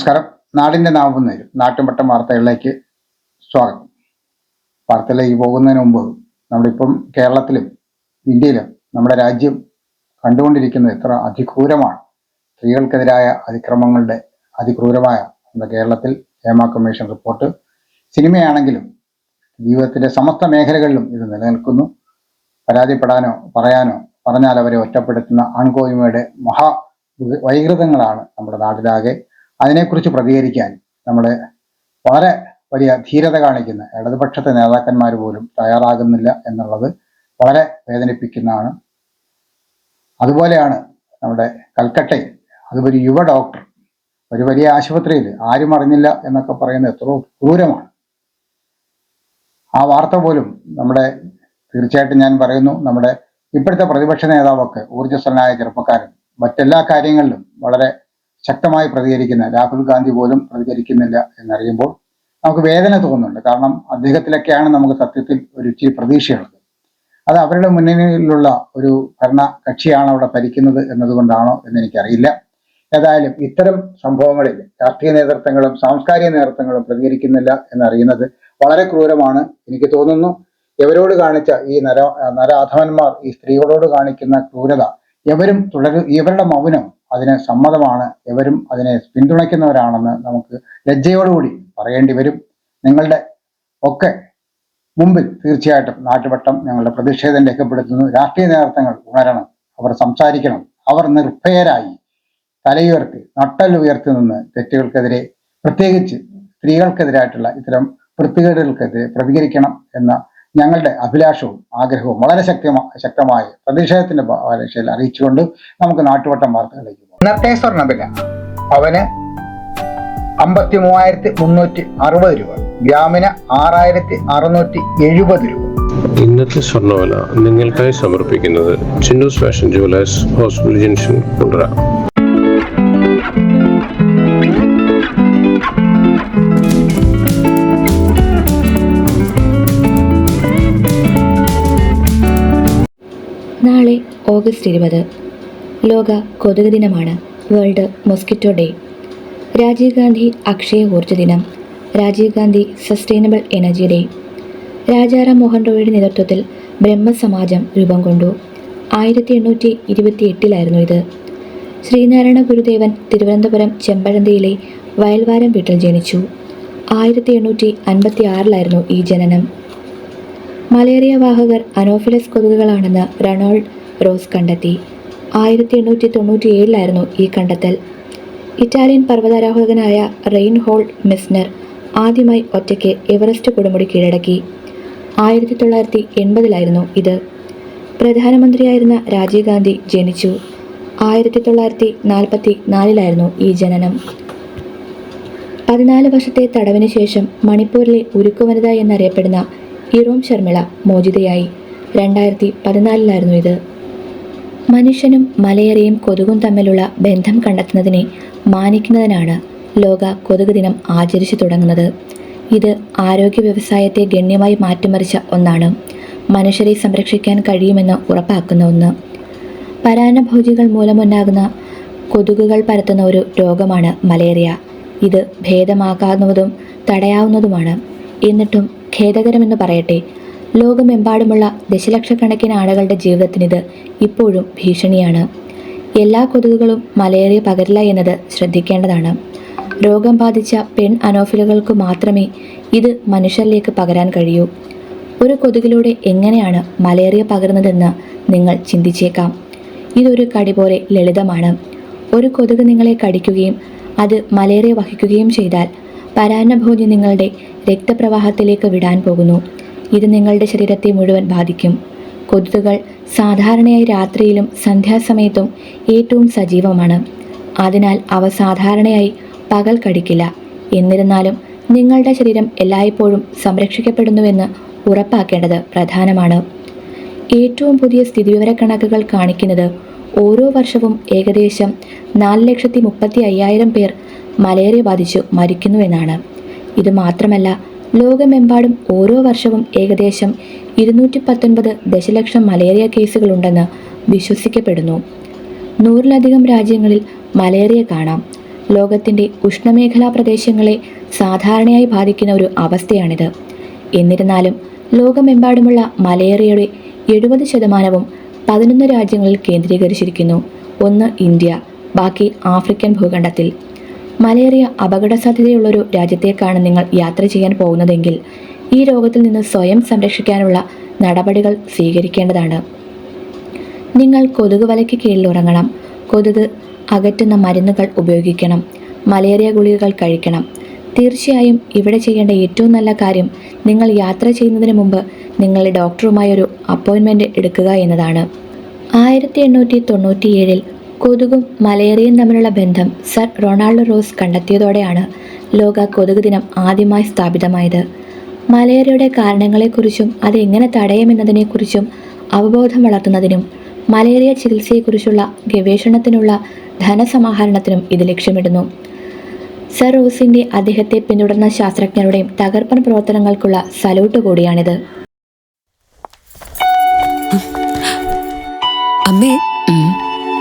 നമസ്കാരം. നാടിന്റെ നാമം നേരും. നാട്ടുമട്ടം വാർത്തകളിലേക്ക് സ്വാഗതം. വാർത്തയിലേക്ക് പോകുന്നതിന് മുമ്പ് നമ്മളിപ്പം കേരളത്തിലും ഇന്ത്യയിലും നമ്മുടെ രാജ്യം കണ്ടുകൊണ്ടിരിക്കുന്നത് എത്ര അതിക്രൂരമാണ്. സ്ത്രീകൾക്കെതിരായ അതിക്രമങ്ങളുടെ അതിക്രൂരമായ നമ്മുടെ കേരളത്തിൽ ഹേമ കമ്മീഷൻ റിപ്പോർട്ട്. സിനിമയാണെങ്കിലും ജീവിതത്തിന്റെ സമസ്ത മേഖലകളിലും ഇത് നിലനിൽക്കുന്നു. പരാതിപ്പെടാനോ പറയാനോ പറഞ്ഞാൽ അവരെ ഒറ്റപ്പെടുത്തുന്ന ആൺകോയ്മയുടെ മഹാ വൈകൃതങ്ങളാണ് നമ്മുടെ നാട്ടിലാകെ അതിനെക്കുറിച്ച് പ്രതികരിക്കാൻ നമ്മുടെ വളരെ വലിയ ധീരത കാണിക്കുന്ന ഇടതുപക്ഷത്തെ നേതാക്കന്മാർ പോലും തയ്യാറാകുന്നില്ല എന്നുള്ളത് വളരെ വേദനിപ്പിക്കുന്നതാണ്. അതുപോലെയാണ് നമ്മുടെ കൽക്കട്ടയിൽ അതുപോലെ യുവ ഡോക്ടർ ഒരു വലിയ ആശുപത്രിയിൽ ആരും അറിഞ്ഞില്ല എന്നൊക്കെ പറയുന്നത് എത്രയോ ക്രൂരമാണ്. ആ വാർത്ത പോലും നമ്മുടെ തീർച്ചയായിട്ടും ഞാൻ പറയുന്നു നമ്മുടെ ഇപ്പോഴത്തെ പ്രതിപക്ഷ നേതാവൊക്കെ ഊർജസ്വലനായ ചെറുപ്പക്കാരൻ മറ്റെല്ലാ കാര്യങ്ങളിലും വളരെ ശക്തമായി പ്രതികരിക്കുന്ന രാഹുൽ ഗാന്ധി പോലും പ്രതികരിക്കുന്നില്ല എന്നറിയുമ്പോൾ നമുക്ക് വേദന തോന്നുന്നുണ്ട്. കാരണം അദ്ദേഹത്തിലൊക്കെയാണ് നമുക്ക് സത്യത്തിൽ ഒരു ഇച്ചിരി പ്രതീക്ഷയുള്ളത്. അത് അവരുടെ മുന്നണിയിലുള്ള ഒരു ഭരണ കക്ഷിയാണ് അവിടെ ഭരിക്കുന്നത് എന്നതുകൊണ്ടാണോ എന്ന് എനിക്കറിയില്ല ഏതായാലും ഇത്തരം സംഭവങ്ങളിൽ രാഷ്ട്രീയ നേതൃത്വങ്ങളും സാംസ്കാരിക നേതൃത്വങ്ങളും പ്രതികരിക്കുന്നില്ല എന്നറിയുന്നത് വളരെ ക്രൂരമാണ് എനിക്ക് തോന്നുന്നു. ഇവരോട് കാണിച്ച ഈ നര നരാധവന്മാർ ഈ സ്ത്രീകളോട് കാണിക്കുന്ന ക്രൂരത എവരും തുടരും ഇവരുടെ മൗനം അതിന് സമ്മതമാണ്. എവരും അതിനെ പിന്തുണയ്ക്കുന്നവരാണെന്ന് നമുക്ക് ലജ്ജയോടുകൂടി പറയേണ്ടി വരും. നിങ്ങളുടെ ഒക്കെ മുമ്പിൽ തീർച്ചയായിട്ടും നാട്ടുവട്ടം ഞങ്ങളുടെ പ്രതിഷേധം രേഖപ്പെടുത്തുന്നു. രാഷ്ട്രീയ നേതൃത്വങ്ങൾ ഉണരണം. അവർ സംസാരിക്കണം. അവർ നിർഭയരായി തലയുയർത്തി നട്ടൽ ഉയർത്തി നിന്ന് തെറ്റുകൾക്കെതിരെ പ്രത്യേകിച്ച് സ്ത്രീകൾക്കെതിരായിട്ടുള്ള ഇത്തരം വൃത്തികേടുകൾക്കെതിരെ പ്രതികരിക്കണം എന്ന ഞങ്ങളുടെ അഭിലാഷവും ആഗ്രഹവും വളരെ ശക്തമാ ശക്തമായ പ്രതിഷേധത്തിന്റെ ഭാഷയിൽ അറിയിച്ചുകൊണ്ട് നമുക്ക് നാട്ടുവട്ടം വാർത്തകളിലേക്ക് പോകാം. ഇന്നത്തെ സ്വർണവില. അവന് അമ്പത്തി മൂവായിരത്തി മുന്നൂറ്റി അറുപത് രൂപ. ഗ്രാമിന് ആറായിരത്തി അറുന്നൂറ്റി എഴുപത് രൂപ. ഇന്നത്തെ സ്വർണവില നിങ്ങൾക്കായി സമർപ്പിക്കുന്നത് Chinnus fashion jewellers hospital junction Kundara. August ഇരുപത്. ലോക കൊതുക് ദിനമാണ് world mosquito day. Rajiv Gandhi Akshaya ഊർജ ദിനം. Rajiv Gandhi sustainable energy day. Rajaram Mohan റോയിയുടെ നേതൃത്വത്തിൽ ബ്രഹ്മസമാജം രൂപം കൊണ്ടു. ആയിരത്തി എണ്ണൂറ്റി ഇരുപത്തി എട്ടിലായിരുന്നു ഇത്. ശ്രീനാരായണ ഗുരുദേവൻ തിരുവനന്തപുരം ചെമ്പഴന്തിയിലെ വയൽവാരം വീട്ടിൽ ജനിച്ചു. ആയിരത്തി എണ്ണൂറ്റി അൻപത്തി ആറിലായിരുന്നു ഈ ജനനം. മലേറിയ വാഹകർ അനോഫിലസ് കൊതുകുകളാണെന്ന് റണോൾഡ് റോസ് കണ്ടെത്തി. ആയിരത്തി എണ്ണൂറ്റി തൊണ്ണൂറ്റി ഏഴിലായിരുന്നു ഈ കണ്ടെത്തൽ. ഇറ്റാലിയൻ പർവതാരോഹകനായ റെയിൻഹോൾഡ് മിസ്നർ ആദ്യമായി ഒറ്റയ്ക്ക് എവറസ്റ്റ് കൊടുമുടി കീഴടക്കി. ആയിരത്തി തൊള്ളായിരത്തി എൺപതിലായിരുന്നു ഇത്. പ്രധാനമന്ത്രിയായിരുന്ന രാജീവ് ഗാന്ധി ജനിച്ചു. ആയിരത്തി തൊള്ളായിരത്തി നാൽപ്പത്തി നാലിലായിരുന്നു ഈ ജനനം. പതിനാല് വർഷത്തെ തടവിന് ശേഷം മണിപ്പൂരിലെ ഉരുക്കു വനിത എന്നറിയപ്പെടുന്ന ഇറോം ശർമിള മോചിതയായി. രണ്ടായിരത്തി പതിനാലിലായിരുന്നു ഇത്. മനുഷ്യനും മലയറിയും കൊതുകും തമ്മിലുള്ള ബന്ധം കണ്ടെത്തുന്നതിനെ മാനിക്കുന്നതിനാണ് ലോക കൊതുക് ദിനം ആചരിച്ചു തുടങ്ങുന്നത്. ഇത് ആരോഗ്യ വ്യവസായത്തെ ഗണ്യമായി മാറ്റിമറിച്ച ഒന്നാണ്. മനുഷ്യരെ സംരക്ഷിക്കാൻ കഴിയുമെന്ന് ഉറപ്പാക്കുന്ന ഒന്ന്. പരാന്നഭോജികൾ മൂലമുണ്ടാകുന്ന കൊതുകുകൾ പരത്തുന്ന ഒരു രോഗമാണ് മലേറിയ. ഇത് ഭേദമാക്കാവുന്നതും തടയാവുന്നതുമാണ്. എന്നിട്ടും ഖേദകരമെന്ന് പറയട്ടെ ലോകമെമ്പാടുമുള്ള ദശലക്ഷക്കണക്കിന് ആളുകളുടെ ജീവിതത്തിനിത് ഇപ്പോഴും ഭീഷണിയാണ്. എല്ലാ കൊതുകുകളും മലേറിയ പകരില്ല എന്നത് ശ്രദ്ധിക്കേണ്ടതാണ്. രോഗം ബാധിച്ച പെൺ അനോഫിലുകൾക്ക് മാത്രമേ ഇത് മനുഷ്യരിലേക്ക് പകരാൻ കഴിയൂ. ഒരു കൊതുകിലൂടെ എങ്ങനെയാണ് മലേറിയ പകരുന്നതെന്ന് നിങ്ങൾ ചിന്തിച്ചേക്കാം. ഇതൊരു കടി പോലെ ലളിതമാണ്. ഒരു കൊതുക് നിങ്ങളെ കടിക്കുകയും അത് മലേറിയ വഹിക്കുകയും ചെയ്താൽ പരാന്നഭോജി നിങ്ങളുടെ രക്തപ്രവാഹത്തിലേക്ക് വിടാൻ പോകുന്നു. ഇത് നിങ്ങളുടെ ശരീരത്തെ മുഴുവൻ ബാധിക്കും. കൊതുകുകൾ സാധാരണയായി രാത്രിയിലും സന്ധ്യാസമയത്തും ഏറ്റവും സജീവമാണ്. അതിനാൽ അവ സാധാരണയായി പകൽ കടിക്കില്ല. എന്നിരുന്നാലും നിങ്ങളുടെ ശരീരം എല്ലായ്പ്പോഴും സംരക്ഷിക്കപ്പെടുന്നുവെന്ന് ഉറപ്പാക്കേണ്ടത് പ്രധാനമാണ്. ഏറ്റവും പുതിയ സ്ഥിതിവിവരക്കണക്കുകൾ കാണിക്കുന്നത് ഓരോ വർഷവും ഏകദേശം നാല് ലക്ഷത്തി മുപ്പത്തി അയ്യായിരം പേർ മലേറിയ ബാധിച്ചു മരിക്കുന്നുവെന്നാണ്. ഇത് മാത്രമല്ല ലോകമെമ്പാടും ഓരോ വർഷവും ഏകദേശം ഇരുന്നൂറ്റി പത്തൊൻപത് ദശലക്ഷം മലേറിയ കേസുകളുണ്ടെന്ന് വിശ്വസിക്കപ്പെടുന്നു. നൂറിലധികം രാജ്യങ്ങളിൽ മലേറിയ കാണാം. ലോകത്തിന്റെ ഉഷ്ണമേഖലാ പ്രദേശങ്ങളെ സാധാരണയായി ബാധിക്കുന്ന ഒരു അവസ്ഥയാണിത്. എന്നിരുന്നാലും ലോകമെമ്പാടുമുള്ള മലേറിയയുടെ എഴുപത് ശതമാനവും പതിനൊന്ന് രാജ്യങ്ങളിൽ കേന്ദ്രീകരിച്ചിരിക്കുന്നു. ഒന്ന് ഇന്ത്യ ബാക്കി ആഫ്രിക്കൻ ഭൂഖണ്ഡത്തിൽ. മലേറിയ അപകട സാധ്യതയുള്ളൊരു രാജ്യത്തേക്കാണ് നിങ്ങൾ യാത്ര ചെയ്യാൻ പോകുന്നതെങ്കിൽ ഈ രോഗത്തിൽ നിന്ന് സ്വയം സംരക്ഷിക്കാനുള്ള നടപടികൾ സ്വീകരിക്കേണ്ടതാണ്. നിങ്ങൾ കൊതുക് വലയ്ക്ക് കീഴിൽ ഉറങ്ങണം. കൊതുക് അകറ്റുന്ന മരുന്നുകൾ ഉപയോഗിക്കണം. മലേറിയ ഗുളികകൾ കഴിക്കണം. തീർച്ചയായും ഇവിടെ ചെയ്യേണ്ട ഏറ്റവും നല്ല കാര്യം നിങ്ങൾ യാത്ര ചെയ്യുന്നതിന് മുമ്പ് നിങ്ങളുടെ ഡോക്ടറുമായി ഒരു അപ്പോയിൻമെന്റ് എടുക്കുക എന്നതാണ്. ആയിരത്തി എണ്ണൂറ്റി തൊണ്ണൂറ്റിയേഴിൽ കൊതുകും മലേറിയയും തമ്മിലുള്ള ബന്ധം സർ റൊണാൾഡോ റോസ് കണ്ടെത്തിയതോടെയാണ് ലോക കൊതുക് ദിനം ആദ്യമായി സ്ഥാപിതമായത്. മലേറിയയുടെ കാരണങ്ങളെക്കുറിച്ചും അത് എങ്ങനെ അവബോധം വളർത്തുന്നതിനും മലേറിയ ചികിത്സയെക്കുറിച്ചുള്ള ഗവേഷണത്തിനുള്ള ധനസമാഹരണത്തിനും ഇത് ലക്ഷ്യമിടുന്നു. സർ റോസിന്റെ അദ്ദേഹത്തെ പിന്തുടർന്ന ശാസ്ത്രജ്ഞരുടെയും തകർപ്പൻ പ്രവർത്തനങ്ങൾക്കുള്ള സല്യൂട്ട് കൂടിയാണിത്. അമ്മേ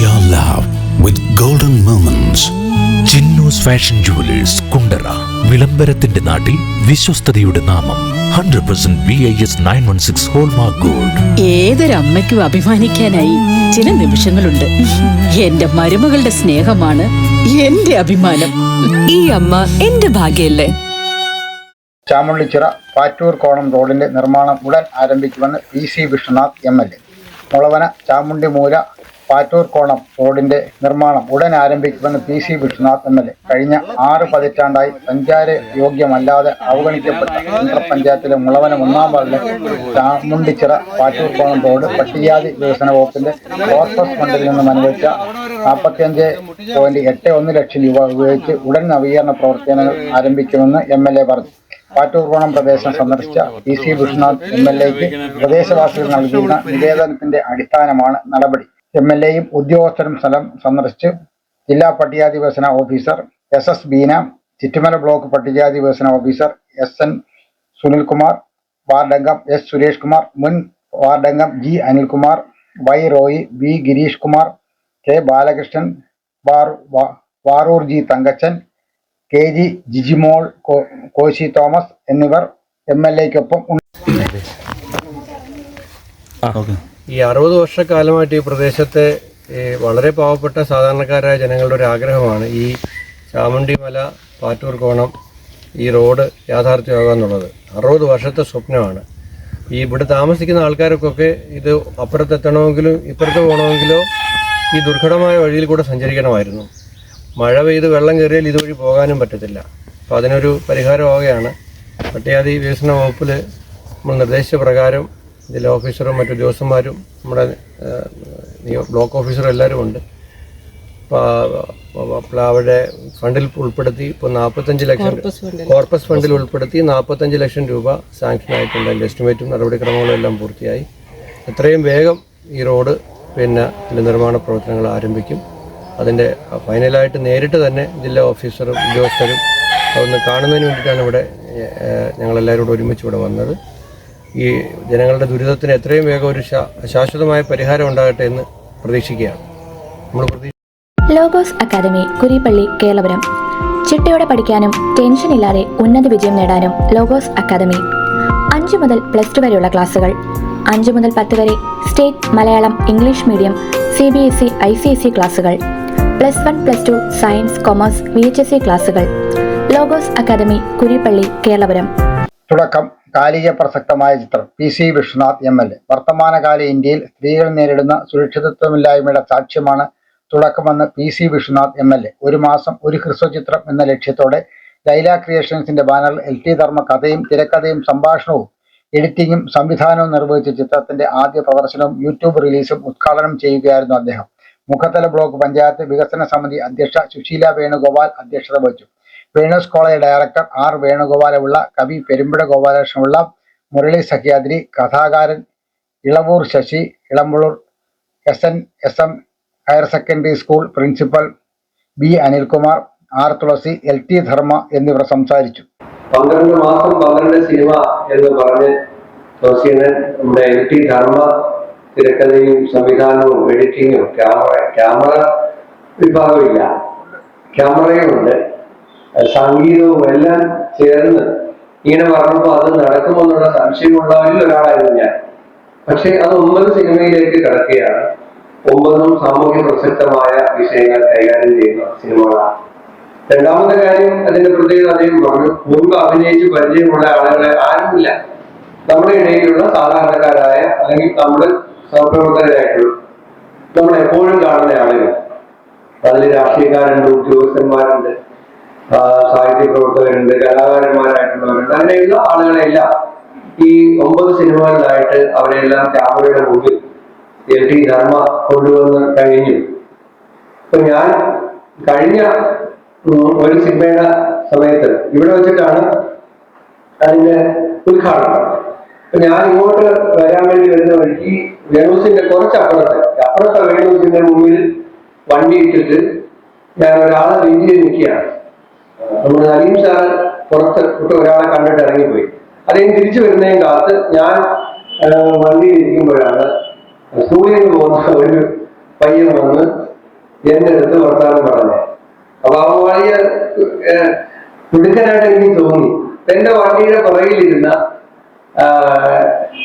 Your love with golden moments. Chinnus fashion jewellers Kundara വിളംബരത്തിന്റെ നാട്ടിൽ വിശ്വസ്തയുടെ നാമം hundred percent V I S nine one six hallmark gold ഏതൊരമ്മയ്ക്കും അഭിമാനിക്കാനായി ചില നിമിഷങ്ങളുണ്ട്. എന്റെ മരുമകളുടെ സ്നേഹമാണ് എന്റെ അഭിമാനം. ഈ അമ്മ എന്റെ ഭാഗ്യല്ലേ? ചാമുള്ളിച്ചിറ പാറ്റൂർ കോണം റോഡിന്റെ നിർമ്മാണം ഉടൻ ആരംഭിക്കുമെന്ന് P C Vishwanath M L A. Mulavana Chamundimoola Pattoorkonam റോഡിന്റെ നിർമ്മാണം ഉടൻ ആരംഭിക്കുമെന്ന് P C Vishwanath M L A കഴിഞ്ഞ ആറ് പതിറ്റാണ്ടായി സഞ്ചാര യോഗ്യമല്ലാതെ അവഗണിക്കപ്പെട്ട കേന്ദ്ര പഞ്ചായത്തിലെ മുളവന ഒന്നാം വാർഡിലെ ചാമുണ്ടിച്ചിറ പാറ്റൂർ കോണം റോഡ് പട്ടികജാതി വികസന വകുപ്പിന്റെ കോർപ്പസ് ഫണ്ടിൽ നിന്നും അനുവദിച്ച നാൽപ്പത്തിയഞ്ച് പോയിന്റ് എട്ട് ഒന്ന് ലക്ഷം രൂപ ഉപയോഗിച്ച് ഉടൻ നവീകരണ പ്രവർത്തനങ്ങൾ ആരംഭിക്കുമെന്ന് എം എൽ എ പറഞ്ഞു. പാറ്റൂർകോണം പ്രദേശം സന്ദർശിച്ച P C Vishnunath M L എക്ക് പ്രദേശവാസികൾ നൽകിയിരുന്ന നിവേദനത്തിന്റെ അടിസ്ഥാനമാണ് നടപടി. എം എൽ എയും ഉദ്യോഗസ്ഥരും സ്ഥലം സന്ദർശിച്ച് ജില്ലാ പട്ടികജാതി വികസന officer S S Beena Chittumala block പട്ടികജാതി വികസന ഓഫീസർ എസ് എൻ സുനിൽകുമാർ വാർഡംഗം എസ് സുരേഷ് കുമാർ മുൻ വാർഡംഗം G Anilkumar Y Roy V Girish Kumar K Balakrishnan Varoor G Thankachan K G Jijimol Koshy Thomas എന്നിവർ എം എൽ എക്കൊപ്പം ഈ അറുപത് വർഷക്കാലമായിട്ട് ഈ പ്രദേശത്തെ വളരെ പാവപ്പെട്ട സാധാരണക്കാരായ ജനങ്ങളുടെ ഒരു ആഗ്രഹമാണ് ഈ ചാമുണ്ടി മല പാറ്റൂർ കോണം ഈ റോഡ് യാഥാർത്ഥ്യമാകുക എന്നുള്ളത് അറുപത് വർഷത്തെ സ്വപ്നമാണ്. ഈ ഇവിടെ താമസിക്കുന്ന ആൾക്കാർക്കൊക്കെ ഇത് അപ്പുറത്തെത്തണമെങ്കിലും ഇപ്പുറത്ത് പോകണമെങ്കിലോ ഈ ദുർഘടമായ വഴിയിൽ കൂടെ സഞ്ചരിക്കണമായിരുന്നു. മഴ പെയ്ത് വെള്ളം കയറിയാൽ ഇതുവഴി പോകാനും പറ്റത്തില്ല. അപ്പോൾ അതിനൊരു പരിഹാരമാവുകയാണ്. പട്ടിയാതി വികസന വകുപ്പിൽ നമ്മൾ നിർദ്ദേശിച്ച പ്രകാരം ജില്ലാ ഓഫീസറും മറ്റു ഉദ്യോഗസ്ഥന്മാരും നമ്മുടെ ബ്ലോക്ക് ഓഫീസറും എല്ലാവരും ഉണ്ട്. അവിടെ ഫണ്ടിൽ ഉൾപ്പെടുത്തി ഇപ്പോൾ നാൽപ്പത്തഞ്ച് ലക്ഷം കോർപ്പസ് ഫണ്ടിൽ ഉൾപ്പെടുത്തി നാൽപ്പത്തഞ്ച് ലക്ഷം രൂപ സാങ്ഷൻ ആയിട്ടുണ്ട്. അതിന്റെ എസ്റ്റിമേറ്റും നടപടിക്രമങ്ങളും എല്ലാം പൂർത്തിയായി. എത്രയും വേഗം ഈ റോഡ് പിന്നെ ഇതിന്റെ നിർമ്മാണ പ്രവർത്തനങ്ങൾ ആരംഭിക്കും. അതിന്റെ ഫൈനലായിട്ട് നേരിട്ട് തന്നെ ജില്ലാ ഓഫീസറും ഉദ്യോഗസ്ഥരും അതൊന്ന് കാണുന്നതിന് വേണ്ടിയിട്ടാണ് ഇവിടെ ഞങ്ങളെല്ലാവരും കൂടെ ഒരുമിച്ച് ഇവിടെ വന്നത്. ഈ ജനങ്ങളുടെ ദുരിതത്തിന് എത്രയും വേഗം ഒരു ശാശ്വതമായ പരിഹാരം ഉണ്ടാകട്ടെ എന്ന് പ്രതീക്ഷിക്കുകയാണ്. നമ്മൾ ലോഗോസ് അക്കാദമി കുരിപ്പള്ളി കേളപുരം ചിട്ടയോടെ പഠിക്കാനും ടെൻഷൻ ഇല്ലാതെ ഉന്നത വിജയം നേടാനും ലോഗോസ് അക്കാദമി. അഞ്ച് മുതൽ പ്ലസ് ടു വരെയുള്ള ക്ലാസുകൾ. അഞ്ച് മുതൽ പത്ത് വരെ state Malayalam English medium C B S E I C S E ക്ലാസുകൾ. Plus one plus two science commerce V H S E ക്ലാസുകൾ. ലോഗോസ് അക്കാദമി കുരിപ്പള്ളി കേളപുരം തുടക്കം. കാലിക പ്രസക്തമായ ചിത്രം. P C Vishwanath M L A. വർത്തമാനകാല ഇന്ത്യയിൽ സ്ത്രീകൾ നേരിടുന്ന സുരക്ഷിതത്വമില്ലായ്മയുടെ സാക്ഷ്യമാണ് തുടക്കമെന്ന് P C Vishwanath M L A. ഒരു മാസം ഒരു ഹ്രസ്വ ചിത്രം എന്ന ലക്ഷ്യത്തോടെ ലൈല ക്രിയേഷൻസിന്റെ ബാനറിൽ എൽ ടി ധർമ്മ കഥയും തിരക്കഥയും സംഭാഷണവും എഡിറ്റിംഗും സംവിധാനവും നിർവഹിച്ച ചിത്രത്തിന്റെ ആദ്യ പ്രദർശനവും യൂട്യൂബ് റിലീസും ഉദ്ഘാടനം ചെയ്യുകയായിരുന്നു അദ്ദേഹം. മുഖത്തല ബ്ലോക്ക് പഞ്ചായത്ത് വികസന സമിതി അധ്യക്ഷ സുശീല വേണുഗോപാൽ അധ്യക്ഷത വഹിച്ചു. Venus college director R Venugopalapillai കവി പെരുമ്പട ഗോപാലകൃഷ്ണപിള്ള മുരളി സഹ്യാദ്രി കഥാകാരൻ Elavoor Sasi Elampalloor S N S M higher secondary school principal B Anilkumar R Thulasi L T Dharma എന്നിവർ സംസാരിച്ചു. പന്ത്രണ്ട് മാസം പന്ത്രണ്ട് സിനിമ എന്ന് പറഞ്ഞ് തുളസീനൻ നമ്മുടെ എൽ ടി ധർമ്മ തിരക്കഥയും സംവിധാനവും എഡിറ്റിങ്ങും ക്യാമറ ക്യാമറ വിഭാഗമില്ല. ക്യാമറയും ഉണ്ട്. സംഗീതവും എല്ലാം ചേർന്ന് ഇങ്ങനെ പറഞ്ഞപ്പോൾ അത് നടക്കുമെന്നുള്ള സംശയമുള്ളവരിൽ ഒരാളായിരുന്നു ഞാൻ. പക്ഷെ അത് ഒമ്പത് സിനിമയിലേക്ക് കിടക്കുകയാണ്. ഒമ്പതും സാമൂഹ്യ പ്രസക്തമായ വിഷയങ്ങൾ കൈകാര്യം ചെയ്യുന്ന സിനിമകളാണ്. രണ്ടാമത്തെ കാര്യം അതിന്റെ പ്രത്യേകത അദ്ദേഹം പറഞ്ഞു മുൻപ് അഭിനയിച്ച് പരിചയമുള്ള ആളുകളെ ആരുമില്ല. നമ്മുടെ ഇടയിലുള്ള സാധാരണക്കാരായ അല്ലെങ്കിൽ നമ്മുടെ സഹപ്രവർത്തകരായിട്ടുള്ള നമ്മൾ എപ്പോഴും കാണുന്ന ആളുകൾ. അതിൽ രാഷ്ട്രീയക്കാരുണ്ട് ഉദ്യോഗസ്ഥന്മാരുണ്ട്. സാഹിത്യ പ്രവർത്തകരുണ്ട് കലാകാരന്മാരായിട്ടുള്ളവരുണ്ട്. അങ്ങനെയുള്ള ആളുകളെല്ലാം ഈ ഒമ്പത് സിനിമകളിലായിട്ട് അവരെല്ലാം ക്യാമറയുടെ മുമ്പിൽ എൽ ടി ധർമ്മ കൊണ്ടുവന്ന് കഴിഞ്ഞു. അപ്പൊ ഞാൻ കഴിഞ്ഞ ഒരു സിനിമയുടെ സമയത്ത് ഇവിടെ വെച്ചിട്ടാണ് അതിന്റെ ഉദ്ഘാടനം. അപ്പൊ ഞാൻ ഇങ്ങോട്ട് വരാൻ വേണ്ടി വരുന്ന വഴിക്ക് വേണൂസിന്റെ കുറച്ചപ്പുറത്ത് അപ്പുറത്തെ വേണൂസിന്റെ മുമ്പിൽ വണ്ടി ഇട്ടിട്ട് ഞാൻ ഒരാളെ വെഞ്ചിൽ നിൽക്കുകയാണ്. നമ്മുടെ നലീം സാർ പുറത്ത് ഒരാളെ കണ്ടിട്ട് ഇറങ്ങിപ്പോയി. അദ്ദേഹം തിരിച്ചു വരുന്നതിന് കാത്ത് ഞാൻ ഇരിക്കുമ്പോഴാണ് സൂര്യന് പോകുന്ന ഒരു പയ്യൻ വന്ന് എന്റെ അടുത്ത് വർത്താനം പറഞ്ഞു അപ്പൊ ആ വലിയ മിടുക്കനായിട്ട് എനിക്ക് തോന്നി. എന്റെ വണ്ടിയുടെ പുറകിലിരുന്ന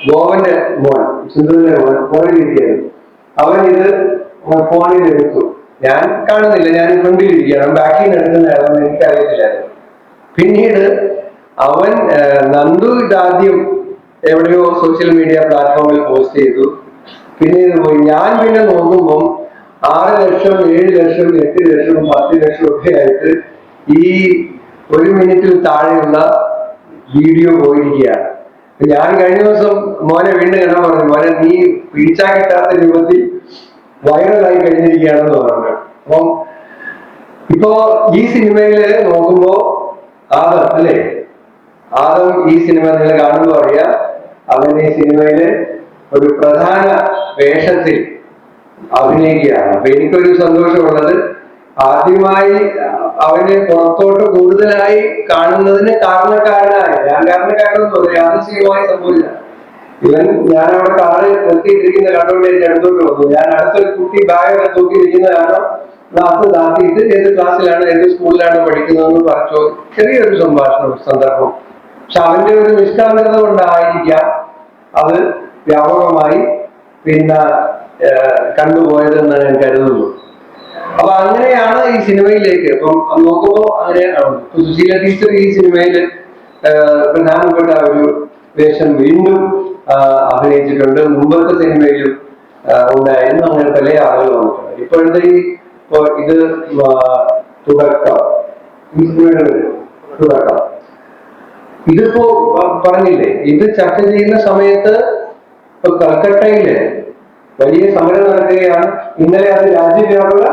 ഗോവന്റെ മോൻ സിന്ധുവിന്റെ മോൻ ഫോണിലിരിക്കുന്നു അവൻ ഇത് ഫോണിൽ എടുത്തു. ഞാൻ കാണുന്നില്ല ഞാൻ ഫ്രണ്ടിലിരിക്കുകയാണ് ബാക്കിൽ നിന്ന് എടുക്കുന്നതാണെന്ന് എനിക്കറിയത്തില്ലായിരുന്നു പിന്നീട് അവൻ നന്ദു ഇതാദ്യം എവിടെയോ സോഷ്യൽ മീഡിയ പ്ലാറ്റ്ഫോമിൽ പോസ്റ്റ് ചെയ്തു. പിന്നെ പോയി. ഞാൻ പിന്നെ നോക്കുമ്പം ആറ് ലക്ഷം ഏഴ് ലക്ഷം എട്ട് ലക്ഷം പത്ത് ലക്ഷം ഒക്കെ ആയിട്ട് ഈ ഒരു മിനിറ്റിൽ താഴെയുള്ള വീഡിയോ പോയിരിക്കുകയാണ്. ഞാൻ കഴിഞ്ഞ ദിവസം മോനെ വീണ്ടും കണ്ടാൽ പറഞ്ഞു മോനെ നീ പിടിച്ചാ കിട്ടാത്ത രൂപത്തിൽ വൈറലായി കഴിഞ്ഞിരിക്കുകയാണെന്ന് പറഞ്ഞു. അപ്പം ഇപ്പോ ഈ സിനിമയിൽ നോക്കുമ്പോ ആദം അല്ലേ? ആദം ഈ സിനിമ നിങ്ങൾ കാണുമ്പോൾ അറിയാം അവൻ ഈ സിനിമയിൽ ഒരു പ്രധാന വേഷത്തിൽ അഭിനയിക്കുകയാണ്. അപ്പൊ എനിക്കൊരു സന്തോഷമുള്ളത് ആദ്യമായി അവനെ പുറത്തോട്ട് കൂടുതലായി കാണുന്നതിന് കാരണക്കാരനായ ഞാൻ കാരണക്കാരനെന്ന് പറയാം യാദൃശ്ചികമായി സംഭവിച്ച ഇവൻ ഞാൻ അവിടെ കാറ് നിർത്തിയിട്ടിരിക്കുന്ന കണ്ടുകൊണ്ട് എന്റെ അടുത്തോട്ട് വന്നു. ഞാൻ അടുത്തൊരു കുട്ടി ബാഗ് തൂക്കിയിരിക്കുന്ന കാരണം ക്ലാസ് താത്തിയിട്ട് ഏത് ക്ലാസ്സിലാണ് ഏത് സ്കൂളിലാണ് പഠിക്കുന്നതെന്ന് പറഞ്ഞു ചെറിയൊരു സംഭാഷണം സന്ദർഭം. പക്ഷെ അവന്റെ ഒരു നിഷ്കാന്തത കൊണ്ടായിരിക്കാം അത് വ്യാപകമായി പിന്നെ ഏഹ്, കണ്ടുപോയതെന്ന് ഞാൻ കരുതുന്നു. അപ്പൊ അങ്ങനെയാണ് ഈ സിനിമയിലേക്ക്. അപ്പം നോക്കുമ്പോ അങ്ങനെയാണ് സുശീല ടീച്ചർ ഈ സിനിമയിൽ പ്രധാനപ്പെട്ട ഒരു വേഷം വീണ്ടും അഭിനയിച്ചിട്ടുണ്ട്. മുമ്പത്തെ സിനിമയിലും ഉണ്ടായിരുന്നു. അങ്ങനെ പല ആളുകൾ വന്നിട്ടുണ്ട്. ഇപ്പോഴത്തെ ഈ ഇപ്പൊ ഇത് തുടക്കം. തുടക്കം. ഇതിപ്പോ പറഞ്ഞില്ലേ ഇത് ചർച്ച ചെയ്യുന്ന സമയത്ത് ഇപ്പൊ കൽക്കട്ടയിൽ വലിയ സമരം നടക്കുകയാണ്. ഇന്നലെ അത് രാജ്യവ്യാപക